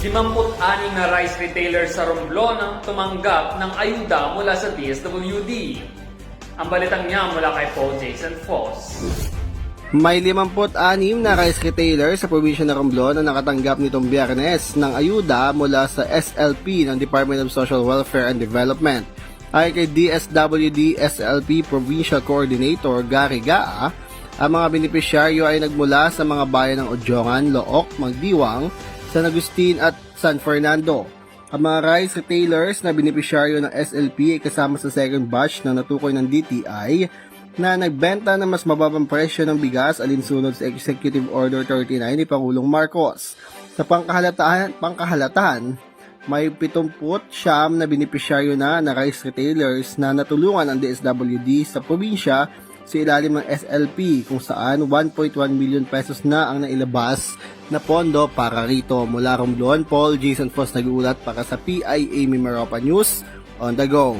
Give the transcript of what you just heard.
56 na rice retailer sa Romblon ang tumanggap ng ayuda mula sa DSWD. Ang balitang niya mula kay Paul Jason Foss. May 56 na rice retailer sa probinsya ng Romblon na nakatanggap nitong biyernes ng ayuda mula sa SLP ng Department of Social Welfare and Development. Ay kay DSWD SLP Provincial Coordinator Gary Gaa, ang mga benepisyaryo ay nagmula sa mga bayan ng Odjongan, Look, Magdiwang, San Agustin at San Fernando. Ang mga rice retailers na benepisyaryo ng SLP ay kasama sa second batch na natukoy ng DTI na nagbenta ng mas mababang presyo ng bigas alinsunod sa Executive Order 39 ni Pangulong Marcos. Sa pangkahalatahan, pangkahalatahan may 70 siyam na benepisyaryo na na rice retailers na natulungan ang DSWD sa probinsya sa ilalim ng SLP kung saan 1.1 million pesos na ang nailabas na pondo para rito. Mula Romblon, Paul Jason Foss nag-uulat para sa PIA Mimaropa News on the go.